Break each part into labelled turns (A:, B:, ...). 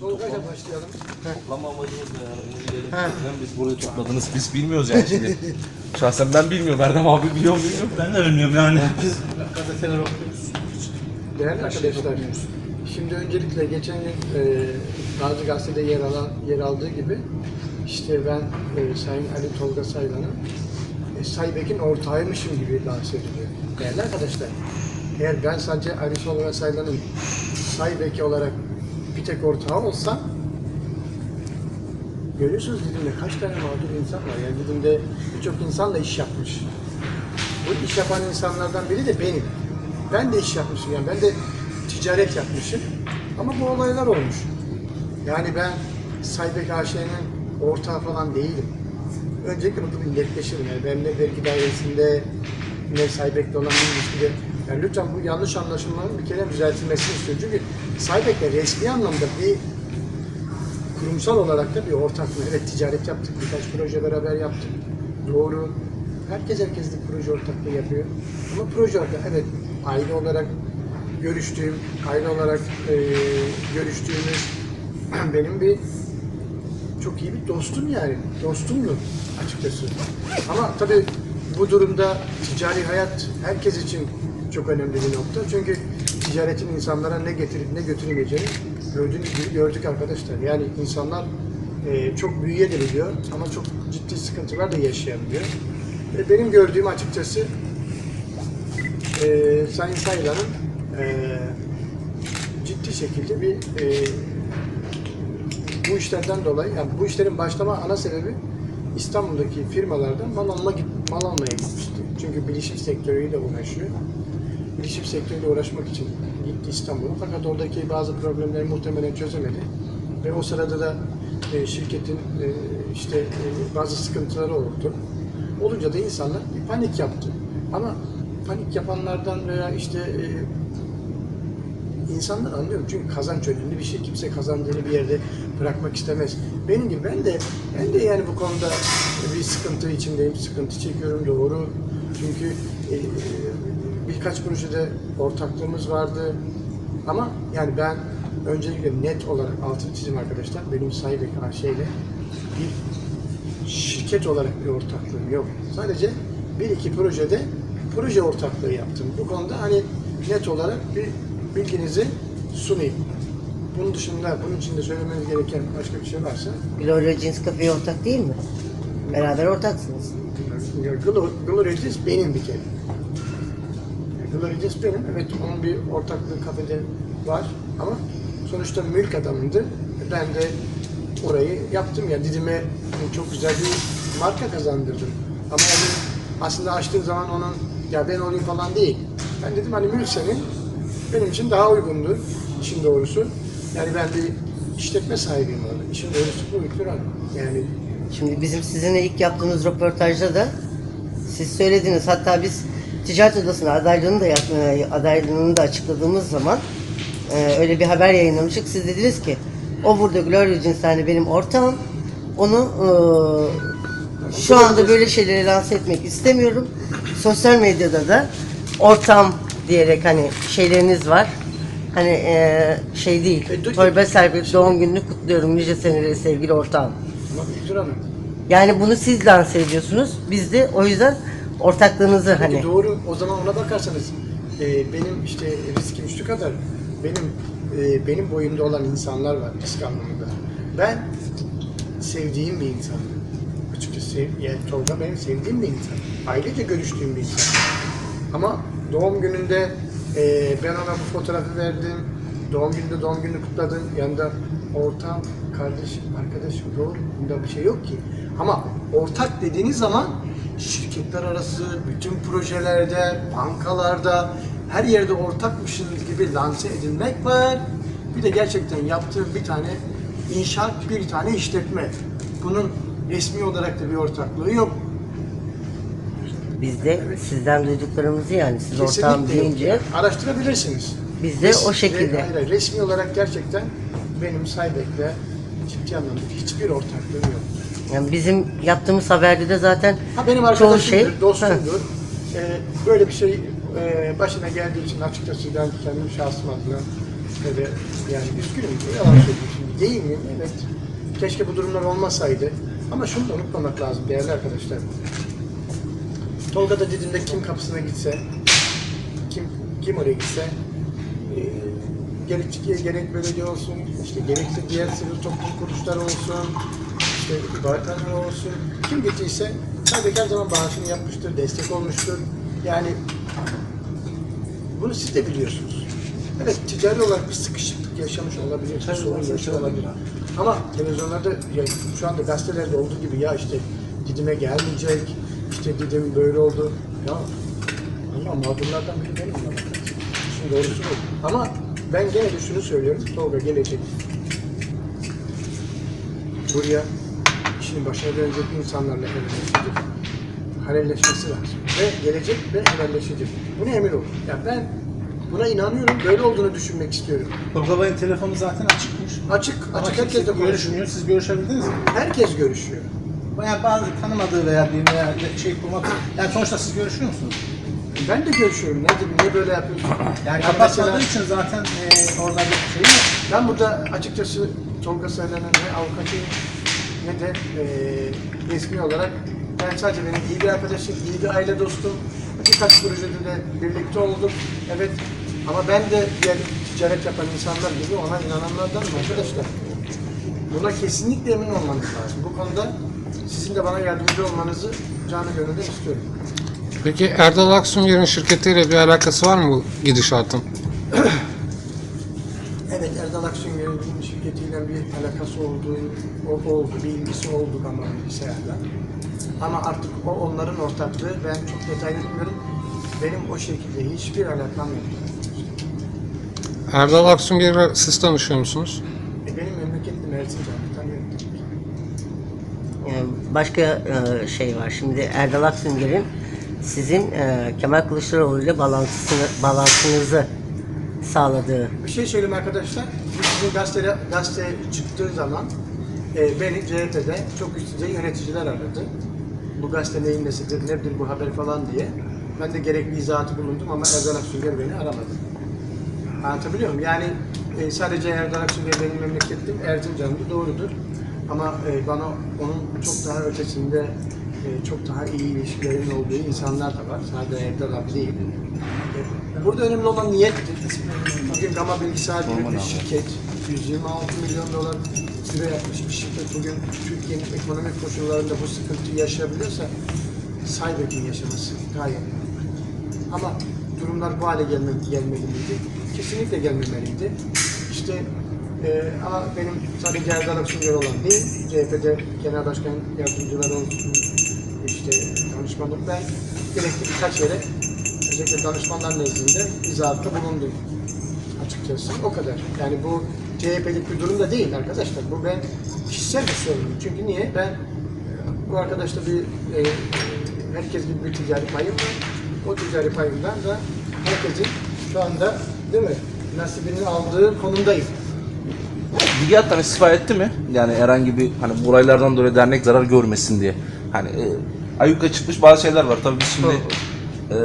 A: Tolga'yla başlayalım.
B: Toplama amacımız ne yani? Neden biz burayı topladınız? Biz bilmiyoruz yani şimdi. Şahsen ben bilmiyorum. Erdem abi biliyor mu bilmiyorum.
C: Ben de bilmiyorum yani.
B: Biz gazeteler okuyoruz.
A: Değerli arkadaşlar, şimdi öncelikle geçen gün e, Gazi Gazete'de yer alan yer aldığı gibi işte ben e, Sayın Ali Tolga Saylan'ın e, Saybek'in ortağıymışım gibi lanse ediliyor. Değerli arkadaşlar, eğer ben sadece Ali Tolga Saylan'ın Saybek olarak bir tek ortağı olsam Görüyorsunuz Didim'de kaç tane mağdur insan var. Yani Didim'de birçok insanla iş yapmış. Bu iş yapan insanlardan biri de benim. Ben de iş yapmışım yani ben de ticaret yapmışım. Ama bu olaylar olmuş. Yani ben Saybek AŞ'nin ortağı falan değilim. Öncelikle bunu bir netleşelim. Yani ben ne vergi dairesinde ne Saybek'le olan bir ilişkide yani lütfen bu yanlış anlaşılmanın bir kere düzeltilmesini istiyorum. Çünkü Saybek'le resmi anlamda bir kurumsal olarak da bir ortaklık. Evet ticaret yaptık, birkaç proje beraber yaptık. Doğru. Herkes herkesle proje ortaklığı yapıyor. Ama proje ortaklığı, evet aile olarak görüştüğüm, aile olarak e, görüştüğümüz benim bir çok iyi bir dostum yani. Dostumdu açıkçası. Ama tabii bu durumda ticari hayat herkes için çok önemli bir nokta. Çünkü ticaretin insanlara ne getirip ne götürmeyeceğini gördüğünüz gördük arkadaşlar. Yani insanlar e, çok büyüyebiliyor ama çok ciddi sıkıntılar da yaşayabiliyor. Ve benim gördüğüm açıkçası e, Sayın Saylan'ın e, ciddi şekilde bir e, bu işlerden dolayı, yani bu işlerin başlama ana sebebi İstanbul'daki firmalardan mal, alma, mal almaya gitmişti. Çünkü bilişim sektörüyle uğraşıyor. Bilişim sektörüyle uğraşmak için gitti İstanbul'a. Fakat oradaki bazı problemleri muhtemelen çözemedi. Ve o sırada da e, şirketin e, işte e, bazı sıkıntıları oldu. Olunca da insanlar bir panik yaptı. Ama panik yapanlardan veya işte e, İnsanlar anlıyorum çünkü kazanç önemli bir şey. Kimse kazandığını bir yerde bırakmak istemez. Benim gibi ben de ben de yani bu konuda bir sıkıntı içindeyim. Sıkıntı çekiyorum doğru. Çünkü e, birkaç projede ortaklığımız vardı. Ama yani ben öncelikle net olarak altını çizim arkadaşlar. Benim Saybek AŞ ile bir şirket olarak bir ortaklığım yok. Sadece bir iki projede proje ortaklığı yaptım. Bu konuda hani net olarak bir bilginizi sunayım. Bunun dışında, bunun içinde söylemeniz gereken başka bir şey varsa
D: Gloria Jeans Cafe'ye ortak değil mi? Beraber ortaksınız.
A: Glo- Glorious benim bir kere. Glorious benim. Evet onun bir ortaklığı kafede var ama sonuçta mülk adamındı. Ben de orayı yaptım ya Didim'e çok güzel bir marka kazandırdım. Ama onu aslında açtığım zaman onun ya ben olayım falan değil. Ben dedim hani mülk senin benim için daha uygundu işin doğrusu. Yani ben bir işletme sahibiyim orada. İşin doğrusu bu Hanım. Yani
D: Şimdi bizim sizinle ilk yaptığımız röportajda da siz söylediniz. Hatta biz ticaret odasına adaylığını da yap- e, adaylığını da açıkladığımız zaman e, öyle bir haber yayınlamıştık. Siz dediniz ki o burada Gloria Jeans hani benim ortağım. Onu e, şu anda böyle şeyleri lanse etmek istemiyorum. Sosyal medyada da ortam diyerek hani şeyleriniz var. Hani e, şey değil.
A: E, dur-
D: Serbest doğum gününü kutluyorum nice seneleri sevgili ortağım.
A: Hanım
D: Yani bunu siz lanse ediyorsunuz. Biz de o yüzden ortaklığınızı
A: Peki
D: hani
A: doğru. O zaman ona bakarsanız e, benim işte riskim şu kadar. Benim e, benim boyumda olan insanlar var risk anlamında. Ben sevdiğim bir insan. Açıkçası sev, yani Tolga benim sevdiğim bir insan. Ailece görüştüğüm bir insan. Ama doğum gününde e, ben ona bu fotoğrafı verdim. Doğum gününde doğum gününü kutladım. Yanında ortam, kardeşim, arkadaşım doğru. Bunda bir şey yok ki. Ama ortak dediğiniz zaman şirketler arası, bütün projelerde, bankalarda, her yerde ortakmışsınız gibi lanse edilmek var. Bir de gerçekten yaptığım bir tane inşaat, bir tane işletme. Bunun resmi olarak da bir ortaklığı yok.
D: biz de sizden duyduklarımızı yani siz ortağım
A: Kesinlikle yok.
D: deyince
A: Araştırabilirsiniz.
D: Biz de
A: Res-
D: o şekilde.
A: Hayır, hayır, resmi olarak gerçekten benim Saybek'le ciddi anlamda hiçbir ortaklığım yok.
D: Yani bizim yaptığımız haberde de zaten
A: Ha benim
D: çoğu şey
A: dostumdur. Ee, böyle bir şey e, başına geldiği için açıkçası ben kendim şahsım adına ve yani üzgünüm. Yalan söyleyeyim şimdi Değil miyim? Evet. Keşke bu durumlar olmasaydı. Ama şunu da unutmamak lazım değerli arkadaşlar. Tolga da Didim'de kim kapısına gitse, kim kim oraya gitse, e, gerek, gerek belediye olsun, işte gerekse diğer sivil toplum kuruluşları olsun, işte bakanlar olsun, kim gittiyse tabii ki her zaman bağışını yapmıştır, destek olmuştur. Yani bunu siz de biliyorsunuz. Evet ticari olarak bir sıkışıklık yaşamış olabilir, bir sorun yaşamış olabilir. Ama televizyonlarda, ya şu anda gazetelerde olduğu gibi ya işte Didim'e gelmeyecek, işte Didim böyle oldu. Ya ama mağdurlardan biri benim bakarsan. İşin doğrusu bu. Ama ben gene de şunu söylüyorum, Tolga gelecek. Buraya işinin başına dönecek insanlarla helalleşecek. Helalleşmesi lazım. Ve gelecek ve helalleşecek. Buna emin olun. Ya ben buna inanıyorum, böyle olduğunu düşünmek istiyorum.
C: Bey'in telefonu zaten açıkmış.
A: Açık,
C: Ama
A: açık herkesle konuşuyor.
C: görüşmüyor. Siz görüşebildiniz mi?
A: Herkes görüşüyor.
C: Yani bazı tanımadığı veya bir veya şey kurmak. Yani sonuçta siz görüşüyor musunuz?
A: Ben de görüşüyorum. Ne, niye böyle yapıyorsun?
C: Yani
A: mesela-
C: kapatmadığı için zaten e, orada bir şey yok.
A: Ben burada açıkçası Tolga Saylan'ın ne avukatıyım ne de e, resmi olarak ben sadece benim iyi bir arkadaşım, iyi bir aile dostum. Birkaç projede de birlikte olduk. Evet ama ben de diğer ticaret yapan insanlar gibi ona inananlardanım arkadaşlar. Buna kesinlikle emin olmanız lazım. Bu konuda sizin de bana yardımcı olmanızı canı gönülden istiyorum.
E: Peki Erdal Aksungер'in şirketiyle bir alakası var mı bu gidişatın?
A: Evet Erdal Aksünger'in şirketiyle bir alakası olduğu, o oldu, bir ilgisi oldu ama bilgisayarda. Ama artık o onların ortaklığı, ben çok detaylı bilmiyorum. Benim o şekilde hiçbir alakam yok.
E: Erdal Aksunger'le siz tanışıyor musunuz?
A: E benim memleketlim Erzincan'ı tanıyorum.
D: Yani başka e, şey var. Şimdi Erdal Aksünger'in sizin e, Kemal Kılıçdaroğlu ile bağlantısını, bağlantınızı sağladığı
A: Bir şey söyleyeyim arkadaşlar. Bu sizin gazete, gazete çıktığı zaman e, beni CHP'de çok üst düzey yöneticiler aradı. Bu gazete neyin nesidir, nedir bu haber falan diye. Ben de gerekli izahatı bulundum ama Erdal Aksünger beni aramadı. Anlatabiliyor muyum? Yani e, sadece Erdal Aksünger benim memlekettim, Erzincan'dı doğrudur. Ama e, bana onun çok daha ötesinde e, çok daha iyi ilişkilerin olduğu insanlar da var. Sadece Erdal abi değil. E, Burada önemli olan niyettir. Bugün Gama Bilgisayar gibi bir şirket, 126 milyon dolar süre yapmış bir şirket bugün Türkiye'nin ekonomik koşullarında bu sıkıntıyı yaşayabiliyorsa Cyber'in yaşaması gayet. Ama durumlar bu hale gelme, gelmeli miydi? Kesinlikle gelmemeliydi. İşte e, ama benim sadece Erdal Aksunger olan değil, CHP'de genel başkan yardımcıları olsun, işte danışmanım ben gerekli birkaç yere özellikle danışmanlar nezdinde izahatta bulundum açıkçası. O kadar. Yani bu CHP'lik bir durum da değil arkadaşlar. Bu ben kişisel bir sorunum. Çünkü niye? Ben e, bu arkadaşta bir e, e, herkes gibi bir ticari payım var. O ticari payımdan da herkesin şu anda değil mi? Nasibini aldığı konumdayım.
B: Bilgiyattan istifa etti mi? Yani herhangi bir hani bu olaylardan dolayı dernek zarar görmesin diye. Hani e, ayyuka çıkmış bazı şeyler var. Tabii biz şimdi e,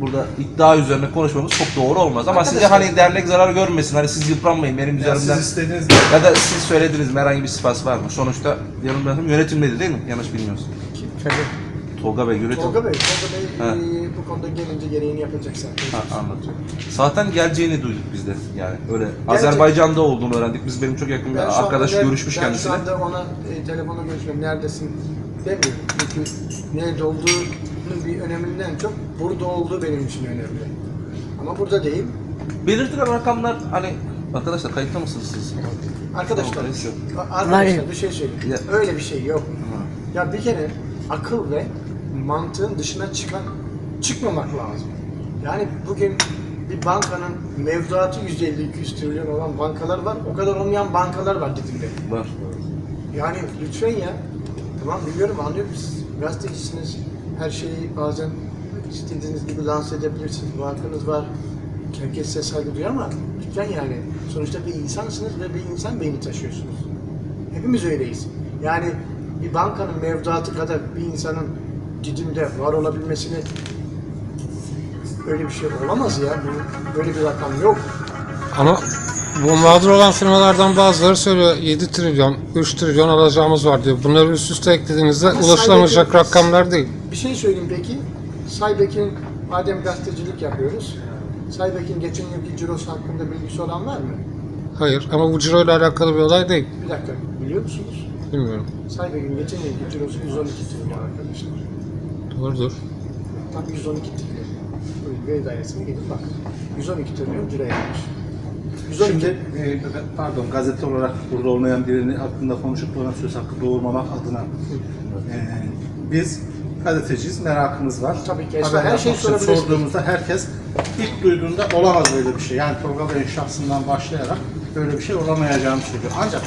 B: burada iddia üzerine konuşmamız çok doğru olmaz. Ama size
A: Arkadaşlar-
B: hani dernek zarar görmesin. Hani siz yıpranmayın benim
C: Ya
B: üzerimden.
C: siz istediğiniz gibi.
B: Ya da siz söylediniz mi herhangi bir istifası var mı? Sonuçta yanımda yönetimdeydi değil mi? Yanlış bilmiyorsun.
A: Tabii.
B: Tolga Bey yönetim.
A: Tolga Bey, Tolga Bey
B: Ha.
A: e, bu konuda gelince gereğini yapacak zaten.
B: Ha, anladım. Zaten geleceğini duyduk biz de. Yani öyle Azerbaycan'da olduğunu öğrendik. Biz benim çok yakın bir
A: Ben şu
B: arkadaş
A: anda-
B: görüşmüş
A: ben
B: kendisiyle.
A: şu anda ona e, telefonla görüşmüyorum. Neredesin demiyorum. Çünkü nerede olduğunun bir öneminden çok burada olduğu benim için önemli. Ama burada değil.
B: Belirtilen rakamlar hani arkadaşlar kayıtta mısınız siz?
A: Arkadaşlar, arkadaşlar bir şey söyleyeyim.
B: Ya-
A: Öyle bir şey yok. Ya bir kere akıl ve mantığın dışına çıkan çıkmamak lazım. Yani bugün bir bankanın mevduatı 150-200 trilyon olan bankalar var. O kadar olmayan bankalar var Didim'de.
B: Var.
A: Yani lütfen ya. Tamam biliyorum anlıyorum siz gazetecisiniz. Her şeyi bazen istediğiniz gibi lanse edebilirsiniz. Bu hakkınız var. Herkes size saygı duyuyor ama lütfen yani sonuçta bir insansınız ve bir insan beyni taşıyorsunuz. Hepimiz öyleyiz. Yani bir bankanın mevduatı kadar bir insanın Didim'de var olabilmesini öyle bir şey olamaz ya. Böyle bir rakam yok.
E: Ama Bu mağdur olan firmalardan bazıları söylüyor 7 trilyon, 3 trilyon alacağımız var diyor. Bunları üst üste eklediğinizde
A: Ama
E: ulaşılamayacak
A: saydaki-
E: rakamlar değil.
A: Bir şey söyleyeyim peki. Saybek'in, madem gazetecilik yapıyoruz, Saybek'in geçen yılki cirosu hakkında bilgisi olan var mı?
E: Hayır ama bu ciro ile alakalı bir olay değil.
A: Bir dakika, biliyor musunuz?
E: Bilmiyorum.
A: Saybek'in geçen yılki cirosu 112 trilyon arkadaşlar.
E: Doğrudur.
A: Tam 112 trilyon. Buyurun veri dairesine gidin bakın. 112 trilyon ciro yapmış. 112
C: Şimdi e, pardon gazete olarak burada olmayan birini hakkında konuşup ona söz hakkı doğurmamak adına e, biz gazeteciyiz, merakımız var.
A: Tabii ki,
C: Haber
A: her şeyi sorabilirsiniz.
C: Sorduğumuzda herkes ilk duyduğunda olamaz böyle bir şey. Yani Tolga Bey'in şahsından başlayarak böyle bir şey olamayacağını söylüyor. Ancak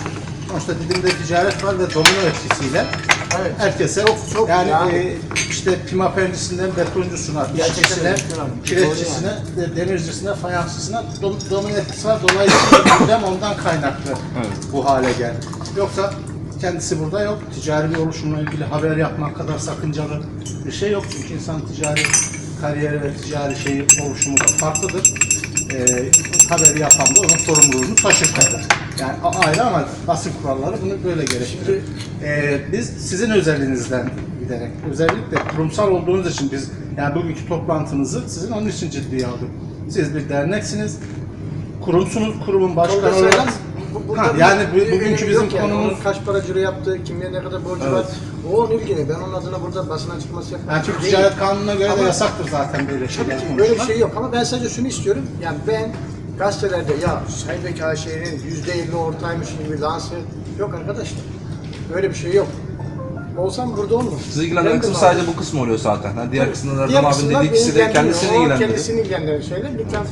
C: sonuçta Didim'de ticaret var ve domino etkisiyle
A: Evet.
C: herkese
A: çok
C: yani,
A: yani.
C: e, işte pimapencisinden betoncusuna,
A: Gerçekten
C: işçisine, kireççisine, de- demircisine, fayansçısına dom- domino etkisi var. Dolayısıyla gündem ondan kaynaklı bu hale geldi. Yoksa kendisi burada yok. Ticari bir oluşumla ilgili haber yapmak kadar sakıncalı bir şey yok. Çünkü insan ticari kariyeri ve ticari şeyi oluşumu da farklıdır. Ee, haberi yapan da onun sorumluluğunu taşır tabii. Yani ayrı ama basın kuralları bunu böyle gerektiriyor. Ee, biz sizin özelliğinizden giderek, özellikle kurumsal olduğunuz için biz yani bugünkü toplantınızı sizin onun için ciddiye aldık. Siz bir derneksiniz, kurumsunuz, kurumun başkanı
A: Tolga
C: olarak.
A: Saylan, bu- burada
C: Ha, yani bu- bugünkü bizim
A: yani.
C: konumuz
A: Onun kaç para ciro yaptı, kimliğe ne kadar borcu var. O onun ilgili. Ben onun adına burada basın açıklaması yapmam.
C: yani
A: değil.
C: ticaret kanununa göre de
A: Ama-
C: yasaktır zaten böyle
A: Tabii
C: şeyler
A: ki
C: konuşmak.
A: böyle bir şey yok ama ben sadece şunu istiyorum. Yani ben gazetelerde ya Saybek AŞ'nin yüzde elli ortaymış gibi lanse yok arkadaşlar. Böyle bir şey yok. Olsam burada olmaz.
B: Sizi ilgilendiren kısım sadece bu kısmı oluyor zaten. Ha, diğer kısımlar
A: Diğer
B: Erdem abinin
A: kısımlar
B: dediği
A: beni
B: ikisi de
A: ilgilendirmiyor.
B: kendisini
A: O
B: ilgilendiriyor.
A: Kendisini ilgilendiren şeyler. Lütfen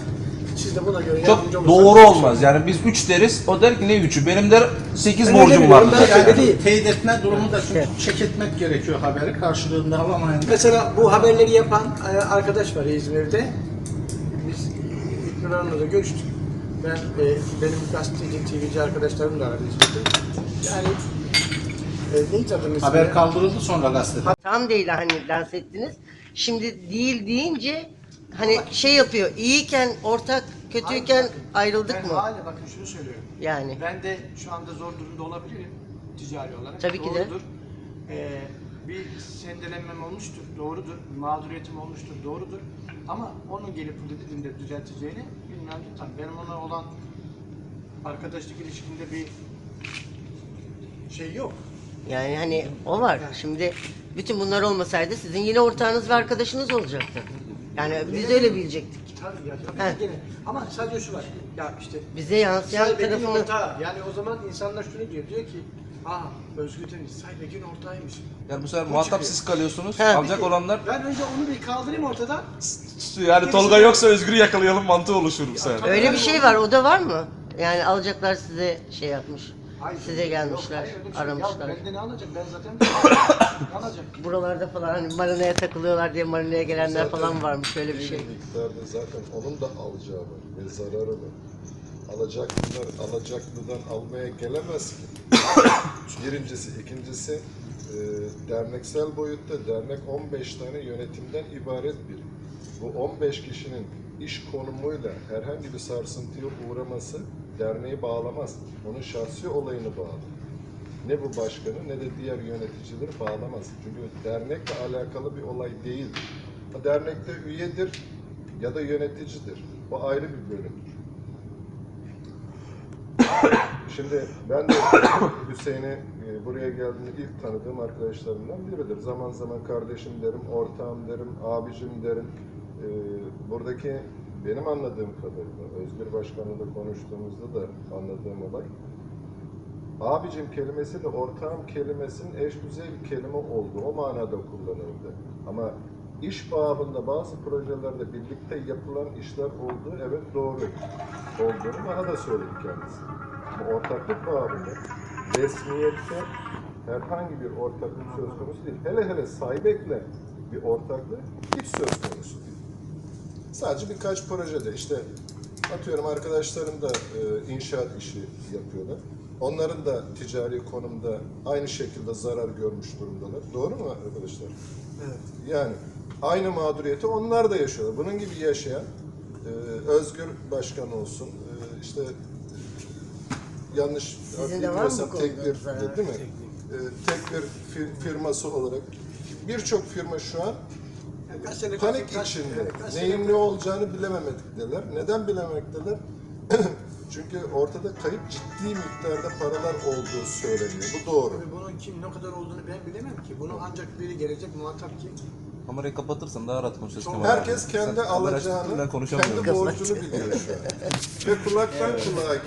A: siz de buna göre
B: Çok
A: olursanız.
B: doğru olmaz. Yani biz 3 deriz, o der ki ne 3'ü? Benim der 8
A: Ben öyle
B: borcum var.
A: öyle
C: Yani
A: değil.
C: teyit etme durumu da çünkü çek etmek gerekiyor haberi karşılığında alamayan.
A: Mesela bu haberleri yapan e, arkadaş var İzmir'de. Biz İlknur Hanım'la da görüştük. Ben, e, benim gazeteci, TV'ci arkadaşlarım da aradı İzmir'de. Yani e, neydi adının ismi?
C: Haber kaldırıldı sonra gazetede.
D: Tam değil hani lanse ettiniz. Şimdi değil deyince hani şey yapıyor. İyiyken ortak, kötüyken
A: Bakın,
D: ayrıldık
A: ben
D: mı?
A: hala bakın şunu söylüyorum.
D: Yani.
A: Ben de şu anda zor durumda olabilirim ticari olarak.
D: Tabii ki de.
A: Doğrudur. Ee, bir sendelenmem olmuştur, doğrudur. Mağduriyetim olmuştur, doğrudur. Ama onun gelip bu dediğinde düzelteceğini bilmem tabii. Benim ona olan arkadaşlık ilişkimde bir şey yok.
D: Yani hani o var. Şimdi bütün bunlar olmasaydı sizin yine ortağınız ve arkadaşınız olacaktı. Yani biz öyle bilecektik.
A: Tabii ya tabii
D: He.
A: gene. Ama sadece şu var. Ya işte
D: Bize yansıyan
A: Saybek'in
D: tarafını
A: ortağı. Yani o zaman insanlar şunu diyor. Diyor ki Aa Özgür Deniz Saybek'in ortağıymış.
B: Yani bu sefer
A: Bu
B: muhatap
A: çıkıyor.
B: siz kalıyorsunuz.
D: He.
B: Alacak olanlar
A: Ben önce onu bir kaldırayım ortadan.
B: yani Tolga yoksa Özgür'ü yakalayalım mantığı oluşur bu sefer.
D: öyle bir şey var. O da var mı? Yani alacaklar size şey yapmış. Size
A: yok,
D: gelmişler, aramışlar.
A: Ya benden ne alacak? Ben zaten ne alacak?
D: Buralarda falan hani marinaya takılıyorlar diye marinaya gelenler
F: Zaten
D: falan varmış öyle bir
F: bir
D: şey.
F: miktarda zaten onun da alacağı var ve zararı var. Alacaklılar alacaklıdan almaya gelemez ki. Birincisi, ikincisi e, derneksel boyutta dernek 15 tane yönetimden ibaret bir. Bu 15 kişinin iş konumuyla herhangi bir sarsıntıya uğraması derneği bağlamaz. Onun şahsi olayını bağlar. Ne bu başkanı ne de diğer yöneticileri bağlamaz. Çünkü dernekle alakalı bir olay değildir. Dernekte üyedir ya da yöneticidir. Bu ayrı bir bölümdür. Şimdi ben de Hüseyin'i e, buraya geldiğinde ilk tanıdığım arkadaşlarımdan biridir. Zaman zaman kardeşim derim, ortağım derim, abicim derim. E, buradaki benim anladığım kadarıyla, Özgür Başkan'la da konuştuğumuzda da anladığım olay, Abicim kelimesi de ortağım kelimesinin eş düzey bir kelime oldu. O manada kullanıldı. Ama iş babında bazı projelerde birlikte yapılan işler olduğu evet doğru olduğunu bana da söyledi kendisi. Ama ortaklık babında resmiyette herhangi bir ortaklık söz konusu değil. Hele hele Saybek'le bir ortaklık hiç söz konusu değil. Sadece birkaç projede işte atıyorum arkadaşlarım da e, inşaat işi yapıyorlar. Onların da ticari konumda aynı şekilde zarar görmüş durumdalar. Doğru mu arkadaşlar?
A: Evet.
F: Yani aynı mağduriyeti onlar da yaşıyorlar. Bunun gibi yaşayan e, Özgür Başkan olsun, e, işte yanlış bilmiyorsam
D: konuda
F: tek bir
D: zarar?
F: değil mi? Ee, tek bir fir- firması olarak birçok firma şu an Panik
A: kaç-
F: içinde. Neyin ne olacağını bilememekteler. Neden bilememekteler? Çünkü ortada kayıp ciddi miktarda paralar olduğu söyleniyor. Bu doğru.
A: Tabii bunun kim ne kadar olduğunu ben bilemem ki. Bunu ancak biri gelecek muhatap kim?
B: Kamerayı kapatırsan daha rahat konuşuruz.
A: Çok-
F: Herkes
B: abi.
F: kendi
B: Sen
F: alacağını, kendi borcunu biliyor şu an. Ve kulaktan kulağa gel